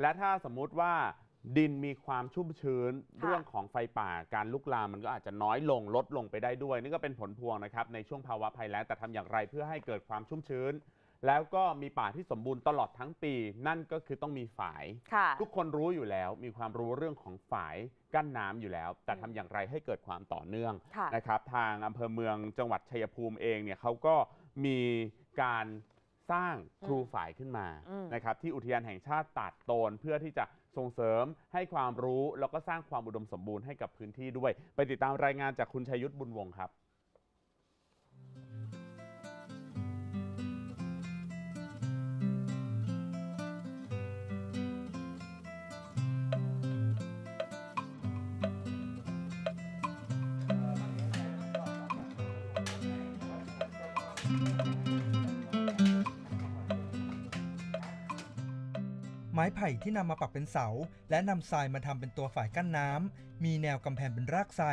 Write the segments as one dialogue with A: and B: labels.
A: และถ้าสมมุติว่าดินมีความชุ่มชื้น
B: ค่ะ
A: เรื่องของไฟป่าการลุกลามมันก็อาจจะน้อยลงลดลงไปได้ด้วย นี่ก็เป็นผลพวงนะครับในช่วงภาวะภัยแล้งแต่ทำอย่างไรเพื่อให้เกิดความชุ่มชื้น แล้วก็มีป่าที่สมบูรณ์ตลอดทั้งปี นั่นก็คือต้องมีฝาย
B: ค่ะ
A: ทุกคนรู้อยู่แล้วมีความรู้เรื่องของฝายกั้นน้ำอยู่แล้ว แต่ทำอย่างไรให้เกิดความต่อเนื่อง
B: ค่ะ
A: นะครับทางอำเภอเมืองจังหวัดชัยภูมิเองเนี่ยเขาก็มีการ สร้างครูฝายขึ้นมา
B: อืม
A: นะครับที่อุทยานแห่งชาติตาดโตน เพื่อที่จะส่งเสริมให้ความรู้ แล้วก็สร้างความอุดมสมบูรณ์ให้กับพื้นที่ด้วย ไปติดตามรายงานจากคุณชัยยุทธบุญวงศ์ครับ
C: ไม้ไผ่ที่นำมาปักเป็นเสา และนำทรายมาทำเป็นตัวฝ่ายกั้นน้ำมีแนวกำแพงเป็นรากไทร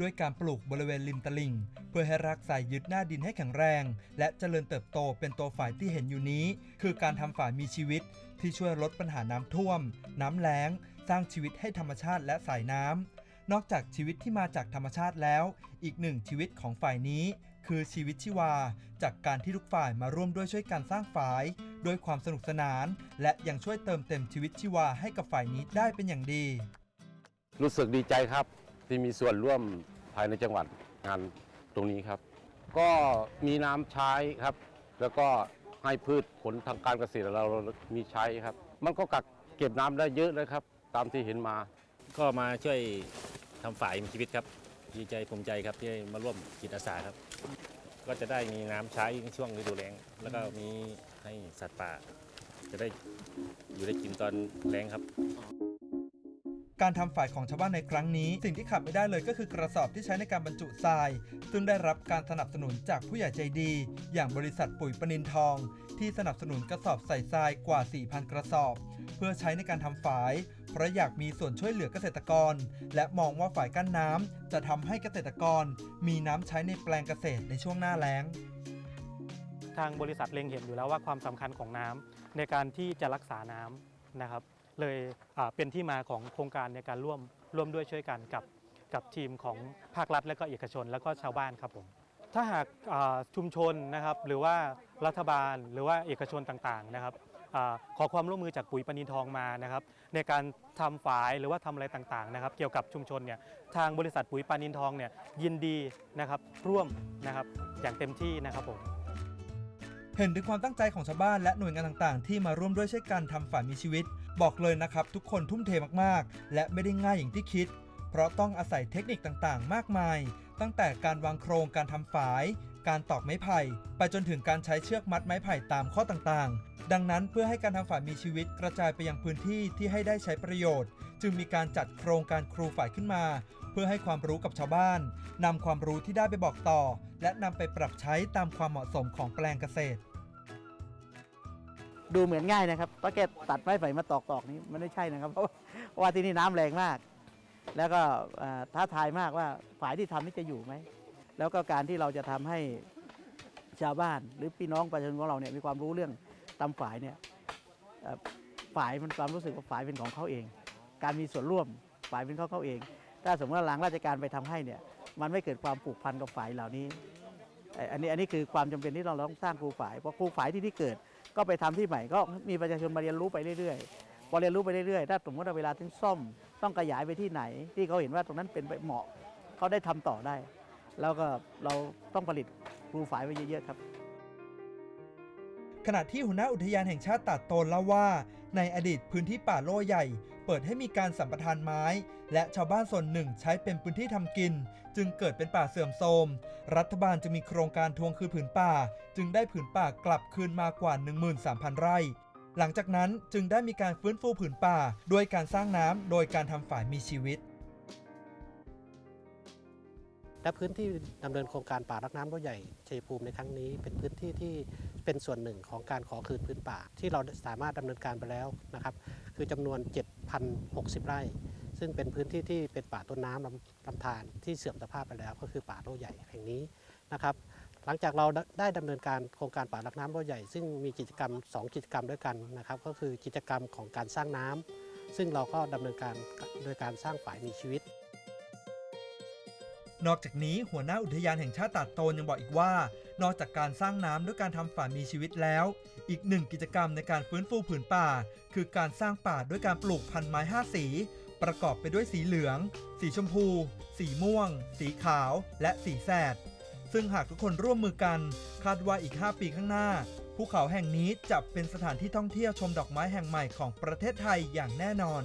C: ด้วยการปลูกบริเวณริมตลิ่ง เพื่อให้รากไทรยึดหน้าดินให้แข็งแรง และเจริญเติบโตเป็นตัวฝ่ายที่เห็นอยู่นี้ คือการทำฝ่ายมีชีวิต ที่ช่วยลดปัญหาน้ำท่วม น้ำแล้ง สร้างชีวิตให้ธรรมชาติและสายน้ำนอกจากชีวิตที่มาจากธรรมชาติแล้ว อีกหนึ่งชีวิตของฝ่ายนี้ คือชีวิตชีวา จากการที่ทุกฝ่ายมาร่วมด้วยช่วยกันสร้างฝ่ายด้วยความสนุกสนาน และยังช่วยเติมเต็มชีวิตชีวาให้กับฝ่ายนี้ได้เป็นอย่างดี
D: รู้สึกดีใจครับที่มีส่วนร่วมภายในจังหวัดงานตรงนี้ครับ ก็มีน้ำใช้ครับ แล้วก็ให้พืชผลทางการเกษตรเรามีใช้ครับ มันก็กักเก็บน้ำได้เยอะเลยครับ ตามที่เห็นมา
E: ก็มาช่วยทำฝ่ายมีชีวิตครับ ดีใจภูมิใจครับที่ได้มาร่วมจิตอาสาครับ ก็จะได้มีน้ำใช้ในช่วงฤดูแล้ง แล้วก็มีให้สัตว์ป่า จะได้อยู่ได้กินตอนแล้งครับ
C: การทำฝ่ายของชาวบ้านในครั้งนี้ สิ่งที่ขาดไม่ได้เลยก็คือกระสอบที่ใช้ในการบรรจุทราย ซึ่งได้รับการสนับสนุนจากผู้ใหญ่ใจดี อย่างบริษัทปุ๋ยปนินทอง ที่สนับสนุนกระสอบใส่ทรายกว่า 4,000 กระสอบ เพื่อใช้ในการทำฝาย เพราะอยากมีส่วนช่วยเหลือเกษตรกร และมองว่าฝ่ายกั้นน้ำจะทำให้เกษตรกร มีน้ำใช้ในแปลงเกษตรในช่วงหน้าแล้ง
F: ทางบริษัทเล็งเห็นอยู่แล้วว่าความสำคัญของน้ำในการที่จะรักษาน้ำนะครับ เลยเป็นที่มาของโครงการในการร่วมร่วมด้วยช่วยกันกับกับทีมของภาครัฐและก็เอกชน และก็ชาวบ้านครับผมถ้าหากชุมชนนะครับหรือว่ารัฐบาลหรือว่าเอกชนต่างๆนะครับอขอความร่วมมือจากปุ๋ยปณินทองมานะครับในการทำฝายหรือว่าทำอะไรต่างๆนะครับ เกี่ยวกับชุมชนเนี่ยทางบริษัทปุ๋ยปานินทองเนี่ยยินดีนะครับร่วมนะครับอย่างเต็มที่นะครับผม
C: เห็นถึงความตั้งใจของชาวบ้านและหน่วยงานต่างๆ ที่มาร่วมด้วยช่วยกันทำฝันมีชีวิต บอกเลยนะครับทุกคนทุ่มเทมากๆ และไม่ได้ง่ายอย่างที่คิด เพราะต้องอาศัยเทคนิคต่างๆ มากมาย ตั้งแต่การวางโครงการทำฝาย การตอกไม้ไผ่ ไปจนถึงการใช้เชือกมัดไม้ไผ่ตามข้อต่างๆ ดังนั้นเพื่อให้การทำฝายมีชีวิตกระจายไปยังพื้นที่ที่ให้ได้ใช้ประโยชน์ จึงมีการจัดโครงการครูฝ่ายขึ้นมา เพื่อให้ความรู้กับชาวบ้านนำความรู้ที่ได้ไปบอกต่อ และนำไปปรับใช้ตามความเหมาะสมของแปลงเกษตร
G: ดูเหมือนง่ายนะครับเพราะแกตัดไม้ไผ่มาตอกตอกๆนี้มันไม่ใช่นะครับ เพราะว่าที่นี่น้ำแรงมาก แล้วก็ท้าทายมากว่าฝ่ายที่ทำนี่จะอยู่ไหม แล้วก็การที่เราจะทำให้ชาวบ้าน หรือพี่น้องประชาชนของเราเนี่ยมีความรู้เรื่องตำฝ่ายเนี่ยเอ่อฝ่ายมันความรู้สึกว่าฝ่ายเป็นของเขาเอง การมีส่วนร่วมฝ่ายเป็นของเขาเอง ถ้าสมมติว่าหลังราชการไปทำให้เนี่ยมันไม่เกิดความผูกพันกับฝ่ายเหล่านี้อันนี้อันนี้คือความจำเป็นที่เราต้องสร้างครูฝ่ายเพราะครูฝ่ายที่ที่เกิด ก็ไปทำที่ใหม่ก็มีประชาชนมาเรียนรู้ไปเรื่อยๆพอเรียนรู้ไปเรื่อยๆถ้าสมมติว่าเวลาถึงซ่อมต้องขยายไปที่ไหน ที่เขาเห็นว่าตรงนั้นเป็นเหมาะเขาได้ทำต่อได้ แล้วก็เราต้องผลิตครูฝ่ายไว้เยอะๆครับ
C: ขณะที่หัวหน้าอุทยานแห่งชาติตาดโตนเล่าว่า ในอดีตพื้นที่ป่าโล่ใหญ่ เปิดให้มีการสัมปทานไม้ และชาวบ้านส่วนหนึ่งใช้เป็นพื้นที่ทำกิน จึงเกิดเป็นป่าเสื่อมโทรม รัฐบาลจึงมีโครงการทวงคืนผืนป่า จึงได้ผืนป่ากลับคืนมากว่า 13,000 ไร่ หลังจากนั้นจึงได้มีการฟื้นฟูผืนป่า โดยการสร้างน้ำโดยการทำฝายมีชีวิต
H: และพื้นที่ดำเนินโครงการป่ารักน้ำรั้วใหญ่ชัยภูมิในครั้งนี้ เป็นพื้นที่ที่เป็นส่วนหนึ่งของการขอคืนพื้นป่า ที่เราสามารถดำเนินการไปแล้วนะครับ คือจำนวน 7,060 ไร่ ซึ่งเป็นพื้นที่ที่เป็นป่าต้นน้ำลำลำธารที่เสื่อมสภาพไปแล้ว ก็คือป่าโลใหญ่แห่งนี้นะครับ หลังจากเราได้ดำเนินการโครงการป่ารักน้ำรั้วใหญ่ ซึ่งมีกิจกรรม 2 กิจกรรมด้วยกันนะครับ ก็คือกิจกรรมของการสร้างน้ำซึ่งเราก็ดำเนินการโดยการสร้างฝ่ายมีชีวิต
C: นอกจากนี้หัวหน้าอุทยานแห่งชาติตาดโตนยังบอกอีกว่า นอกจากการสร้างน้ำด้วยการทำฝ่ามีชีวิตแล้ว อีกหนึ่งกิจกรรมในการฟื้นฟูผืนป่า คือการสร้างป่าด้วยการปลูกพันไม้ห้าสี ประกอบไปด้วยสีเหลือง สีชมพู สีม่วง สีขาว และสีแสด ซึ่งหากทุกคนร่วมมือกัน คาดว่าอีก 5 ปีข้างหน้า ภูเขาแห่งนี้จะเป็นสถานที่ท่องเที่ยวชมดอกไม้แห่งใหม่ของประเทศไทยอย่างแน่นอน